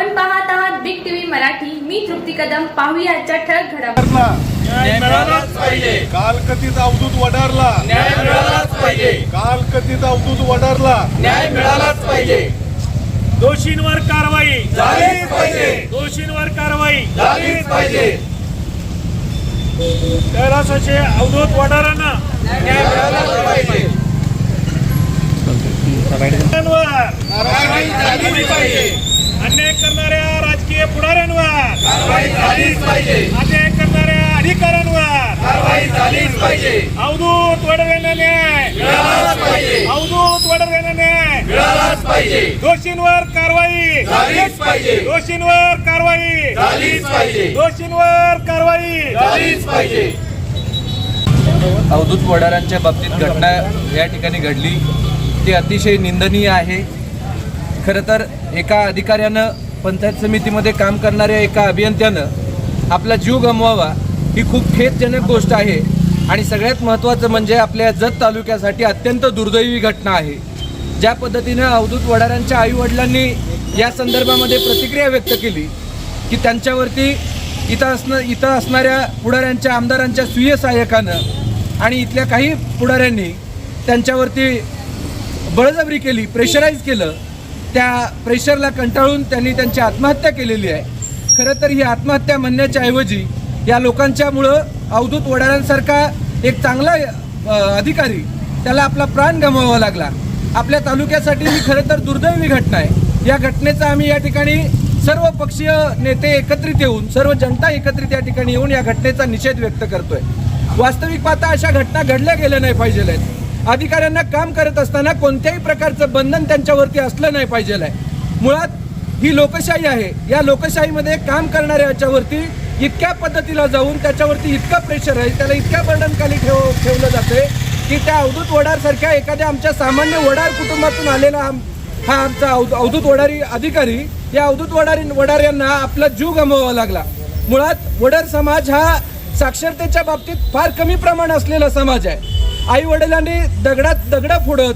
आपण पाहत आहात बिग टीव्ही मराठी. मी तृप्ती कदम. पाहूया आजच्या ठळक घडामोडी. न्याय मिळालाच पाहिजे. काल कथित अवधूत वडारला न्याय मिळालाच पाहिजे. काल कथित अवधूत वडारला न्याय मिळालाच पाहिजे. दोषींवर कारवाई. झालीच पाहिजे. दोषींवर कारवाई. झालीच पाहिजे. कैलासाचे अवधूत वडारांना न्याय मिळालाच पाहिजे. कारवाई झालीच पाहिजे. अन्याय करणाऱ्या राजकीय पुढाऱ्यांवर. कारवाई झालीच पाहिजे. अन्याय करणाऱ्या अधिकाऱ्यांवर. कारवाई झालीच पाहिजे. अवधूत वडरेंना न्याय. मिळालाच पाहिजे. अवधूत वडरेंना न्याय. मिळालाच पाहिजे. दोषींवर कारवाई. झालीच पाहिजे. दोषींवर कारवाई. झालीच पाहिजे. दोषींवर कारवाई. झालीच पाहिजे. अवधूत वडारांच्या बाबतीत घटना या ठिकाणी घडली. ती अतिशय निंदनीय आहे. खरं तर एका अधिकाऱ्यानं पंचायत समितीमध्ये काम करणाऱ्या एका अभियंत्यानं आपला जीव गमवावा ही खूप खेदजनक गोष्ट आहे. आणि सगळ्यात महत्त्वाचं म्हणजे आपल्या जत तालुक्यासाठी अत्यंत दुर्दैवी घटना आहे. ज्या पद्धतीनं अवधूत वडारांच्या आईवडिलांनी या संदर्भामध्ये प्रतिक्रिया व्यक्त केली की त्यांच्यावरती इथं असणं इथं असणाऱ्या पुढाऱ्यांच्या आमदारांच्या स्वीय सहाय्यकानं आणि इथल्या काही पुढाऱ्यांनी त्यांच्यावरती बळजबरी केली प्रेशराईज केलं त्या प्रेशरला कंटाळून त्यांनी त्यांची आत्महत्या केलेली आहे. खरं तर ही आत्महत्या म्हणण्याच्या ऐवजी या लोकांच्यामुळं अवधूत वडाळ्यांसारखा एक चांगला अधिकारी त्याला आपला प्राण गमवावा लागला. आपल्या तालुक्यासाठी ही खरं तर दुर्दैवी घटना आहे. या घटनेचा आम्ही या ठिकाणी सर्व पक्षीय नेते एकत्रित येऊन सर्व जनता एकत्रित या ठिकाणी येऊन या घटनेचा निषेध व्यक्त करतोय. वास्तविक पाहता अशा घटना घडल्या गेल्या नाही पाहिजे आहेत. अधिकाऱ्यांना काम करत असताना कोणत्याही प्रकारचं बंधन त्यांच्यावरती असलं नाही पाहिजे आहे. मुळात ही लोकशाही आहे. या लोकशाहीमध्ये काम करणाऱ्या याच्यावरती इतक्या पद्धतीला जाऊन त्याच्यावरती इतकं प्रेशर आहे त्याला इतक्या बर्डनखाली ठेव ठेवलं जाते की त्या अवधूत वडारसारख्या एखाद्या आमच्या सामान्य वडार कुटुंबातून आलेला हा हा आमचा अवध- अवधूत वडारी अधिकारी या अवधूत वडारी वडार यांना आपला जीव गमवावा लागला. मुळात वडार समाज हा साक्षरतेच्या बाबतीत फार कमी प्रमाण असलेला समाज आहे. आई वडिलांनी दगडात दगडं फोडत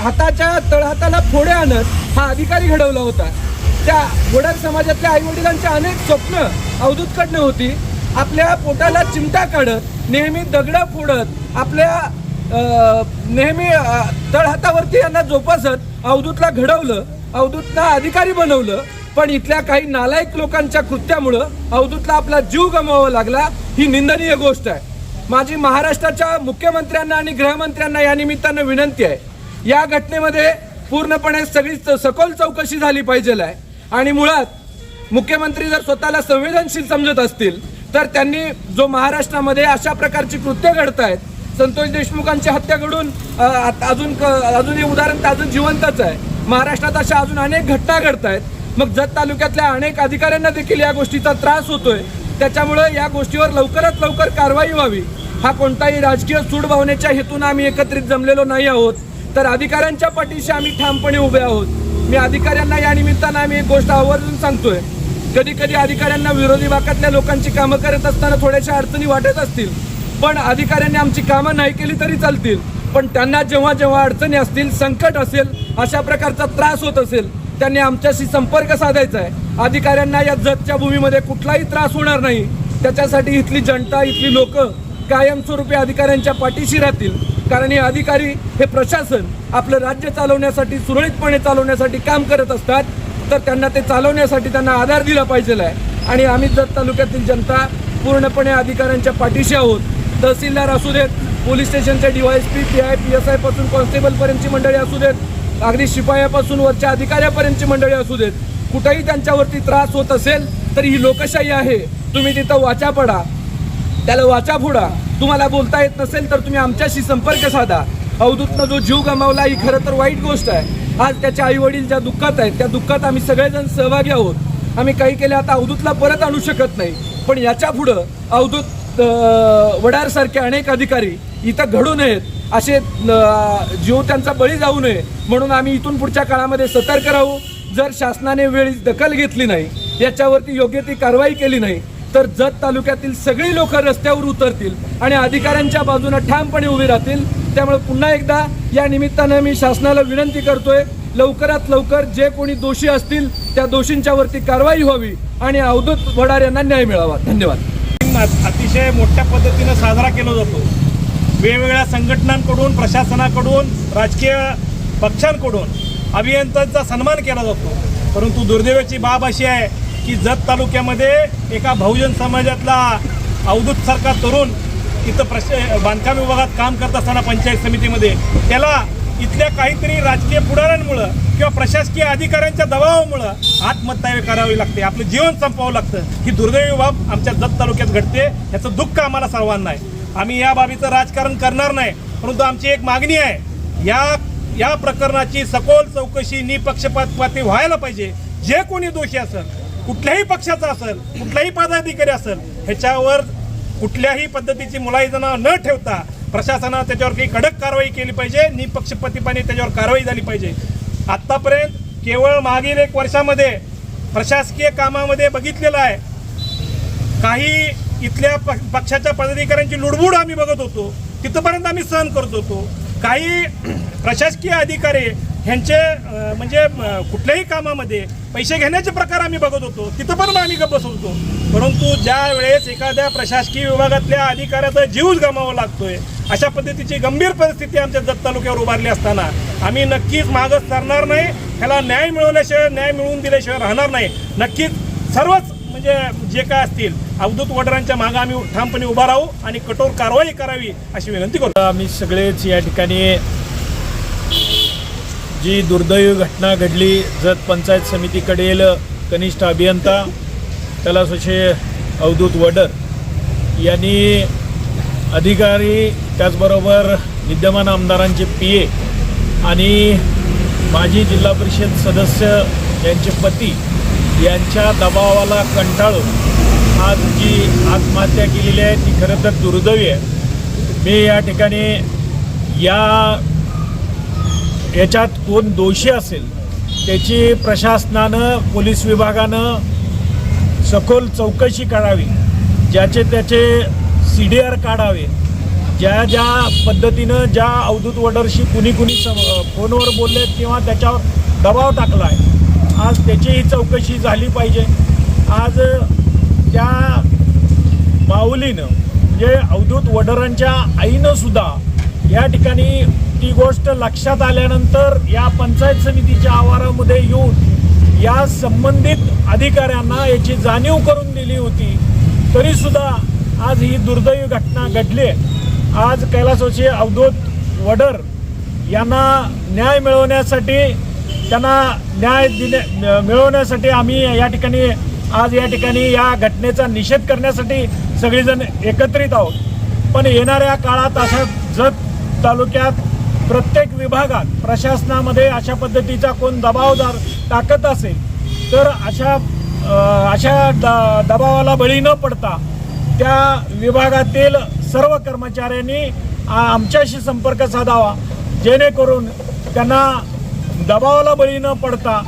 हाताच्या तळहाताला फोडे आणत हा अधिकारी घडवला होता. त्या वडार समाजातल्या आई वडिलांची अनेक स्वप्न अवधूतकडनं होती. आपल्या पोटाला चिमटा काढत नेहमी दगडं फोडत आपल्या नेहमी तळहातावरती यांना जोपासत अवधूतला घडवलं अवधूतला अधिकारी बनवलं. पण इथल्या काही नालायक लोकांच्या कृत्यामुळं अवधूतला आपला जीव गमवावा लागला. ही निंदनीय गोष्ट आहे. माझी महाराष्ट्राच्या मुख्यमंत्र्यांना आणि गृहमंत्र्यांना या निमित्तानं विनंती आहे. या घटनेमध्ये पूर्णपणे सगळी च- सखोल चौकशी झाली पाहिजे आहे आणि मुळात मुख्यमंत्री जर स्वतःला संवेदनशील समजत असतील तर त्यांनी जो महाराष्ट्रामध्ये अशा प्रकारची कृत्य घडत आहेत संतोष देशमुखांची हत्या घडून आत- अजून क- अजून हे उदाहरण तर अजून जिवंतच आहे. महाराष्ट्रात अशा अजून अनेक घटना घडत आहेत मग जत तालुक्यातल्या अनेक अधिकाऱ्यांना देखील या गोष्टीचा त्रास होतोय. त्याच्यामुळं या गोष्टीवर लवकरात लवकर कारवाई व्हावी. हा कोणताही राजकीय सूडभावनेच्या हेतून आम्ही एकत्रित जमलेलो नाही आहोत. तर अधिकाऱ्यांच्या पाठीशी आम्ही ठामपणे उभे आहोत. मी अधिकाऱ्यांना या निमित्तानं आम्ही एक गोष्ट आवर्जून सांगतोय. कधी कधी अधिकाऱ्यांना विरोधी भागातल्या लोकांची कामं करत असताना थोड्याशा अडचणी वाटत असतील. पण अधिकाऱ्यांनी आमची कामं नाही केली तरी चालतील. पण त्यांना जेव्हा जेव्हा अडचणी असतील संकट असेल अशा प्रकारचा त्रास होत असेल त्यांनी आमच्याशी संपर्क साधायचा आहे अधिकाऱ्यांना या जतच्या भूमीमध्ये कुठलाही त्रास होणार नाही. त्याच्यासाठी इथली जनता इथली लोक कायमस्वरूपी अधिकाऱ्यांच्या पाठीशी राहतील. कारण हे अधिकारी हे प्रशासन आपलं राज्य चालवण्यासाठी सुरळीतपणे चालवण्यासाठी काम करत असतात. तर त्यांना ते चालवण्यासाठी त्यांना आधार दिला पाहिजे आहे आणि आम्ही जत तालुक्यातील जनता पूर्णपणे अधिकाऱ्यांच्या पाठीशी आहोत. तहसीलदार असू देत पोलीस स्टेशनचे DYSP P I P S आयपासून कॉन्स्टेबलपर्यंतची मंडळी असू देत अगदी शिपायापासून वरच्या अधिकाऱ्यापर्यंतची मंडळी असू देत कुठेही त्यांच्यावरती त्रास होत असेल तर ही लोकशाही आहे. तुम्ही तिथं वाचा पडा. त्याला वाचा फोडा. तुम्हाला बोलता येत नसेल तर तुम्ही आमच्याशी संपर्क साधा. अवधूतनं जो जीव गमावला ही खरं तर वाईट गोष्ट आहे. आज त्याच्या आई वडील ज्या दुःखात आहेत त्या दुःखात आम्ही सगळेजण सहभागी आहोत. आम्ही काही केले आता अवधूतला परत आणू शकत नाही. पण याच्या पुढं अवधूत वडारसारखे अनेक अधिकारी इथं घडू नयेत. असे जीव त्यांचा बळी जाऊ नये. म्हणून आम्ही इथून पुढच्या काळामध्ये सतर्क राहू. जर शासनाने वेळी दखल घेतली नाही याच्यावरती योग्य ती कारवाई केली नाही तर जत तालुक्यातील सगळी लोक रस्त्यावर उतरतील आणि अधिकाऱ्यांच्या बाजूने ठामपणे उभी राहतील. त्यामुळे पुन्हा एकदा या निमित्तानं मी शासनाला विनंती करतोय लवकरात लवकर जे कोणी दोषी असतील त्या दोषींच्या वरती कारवाई व्हावी आणि अवधूत वडार यांना न्याय मिळावा. धन्यवाद. अतिशय मोठ्या पद्धतीनं साजरा केला जातो. वेगवेगळ्या संघटनांकडून प्रशासनाकडून राजकीय पक्षांकडून अभियंत्यांचा सन्मान केला जातो. परंतु दुर्दैवाची बाब अशी आहे की जत तालुक्यामध्ये एका बहुजन समाजातला अवधूत सरकार तरुण इथं प्रश बांधकाम विभागात काम करत असताना पंचायत समितीमध्ये त्याला इथल्या काहीतरी राजकीय पुढाऱ्यांमुळं किंवा प्रशासकीय अधिकाऱ्यांच्या दबावामुळं आत्महत्या करावी लागते. आपलं जीवन संपवावं लागतं. ही दुर्दैवी बाब आमच्या जत तालुक्यात घडते. याचं दुःख आम्हाला सर्वांना आहे. आम्ही या बाबीचं राजकारण करणार नाही परंतु आमची एक मागणी आहे. या या प्रकरणाची सखोल चौकशी निपक्षपातपाती व्हायला पाहिजे. जे कोणी दोषी असेल कुठल्याही पक्षाचा असेल कुठलाही पदाधिकारी असेल ह्याच्यावर कुठल्याही पद्धतीची मुलायजना न ठेवता प्रशासनानं त्याच्यावर काही कडक कारवाई केली पाहिजे निपक्षपातीपणे त्याच्यावर कारवाई झाली पाहिजे. आत्तापर्यंत केवळ मागील एक वर्षामध्ये प्रशासकीय कामामध्ये बघितलेलं आहे. काही इथल्या प- पक्षाच्या पदाधिकाऱ्यांची लुडबुड आम्ही बघत होतो. तिथपर्यंत आम्ही सहन करत होतो. काही प्रशासकीय अधिकारी ह्यांचे म्हणजे कुठल्याही कामामध्ये पैसे घेण्याचे प्रकार आम्ही बघत होतो. तिथं पण आम्ही गप्प बसत होतो परंतु ज्या वेळेस एखाद्या प्रशासकीय विभागातल्या अधिकाऱ्याचा जीवच गमावा लागतोय अशा पद्धतीची गंभीर परिस्थिती आमच्या जत तालुक्यावर उभारली असताना आम्ही नक्कीच मागं सरणार नाही. ह्याला न्याय मिळवल्याशिवाय न्याय मिळवून दिल्याशिवाय राहणार नाही. नक्कीच सर्वच म्हणजे जे काय असतील अवधूत वडरांच्या मागे आम्ही ठामपणे उभा राहू आणि कठोर कारवाई करावी अशी विनंती करतो. आम्ही सगळेच या ठिकाणी जी दुर्दैवी घटना घडली जत पंचायत समितीकडील कनिष्ठ अभियंता कैलासोशे अवधूत वडर यांनी अधिकारी त्याचबरोबर विद्यमान आमदारांचे पी ए आणि माजी जिल्हा परिषद सदस्य यांचे पती यांच्या दबावाला कंटाळून आज जी आत्महत्या केलेली आहे ती खरं तर दुर्दैवी आहे. मी या ठिकाणी या याच्यात कोण दोषी असेल त्याची प्रशासनानं पोलीस विभागानं सखोल चौकशी करावी ज्याचे त्याचे सी डी आर काढावे ज्या ज्या पद्धतीनं ज्या अवधूत वडरशी कुणी कुणी सम फोनवर बोलले किंवा त्याच्यावर दबाव टाकला आहे आज त्याचीही चौकशी झाली पाहिजे. आज त्या माऊलीनं म्हणजे अवधूत वडरांच्या आईनं सुद्धा या ठिकाणी ती गोष्ट लक्षात आल्यानंतर या पंचायत समितीच्या आवारामध्ये येऊन या संबंधित अधिकाऱ्यांना याची जाणीव करून दिली होती तरीसुद्धा आज ही दुर्दैवी घटना घडली आहे. आज कैलासोचे अवधूत वडर यांना न्याय मिळवण्यासाठी त्यांना न्याय दिले मिळवण्यासाठी आम्ही या ठिकाणी आज या ठिकाणी या घटनेचा निषेध करण्यासाठी सगळेजण एकत्रित आहोत. पण येणाऱ्या काळात अशा जत तालुक्यात प्रत्येक विभागात प्रशासनामध्ये अशा पद्धतीचा कोण दबावदार टाकत असेल तर अशा अशा द दबावाला बळी न पडता त्या विभागातील सर्व कर्मचाऱ्यांनी आमच्याशी संपर्क साधावा जेणेकरून त्यांना दबावाला बळी न पडता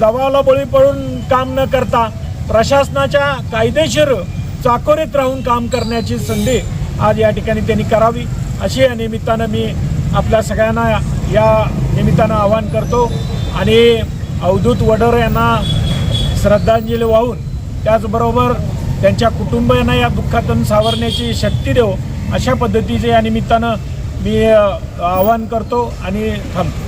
दबावाला बळी पडून काम न करता प्रशासनाच्या कायदेशीर चाकोरीत राहून काम करण्याची संधी आज या ठिकाणी त्यांनी करावी. अशी या निमित्तानं मी आपल्या सगळ्यांना या निमित्तानं आवाहन करतो. आणि अवधूत वडर यांना श्रद्धांजली वाहून त्याचबरोबर त्यांच्या कुटुंबियांना या दुःखातून सावरण्याची शक्ती देव अशा पद्धतीचे या निमित्तानं मी आवाहन करतो आणि थांबतो.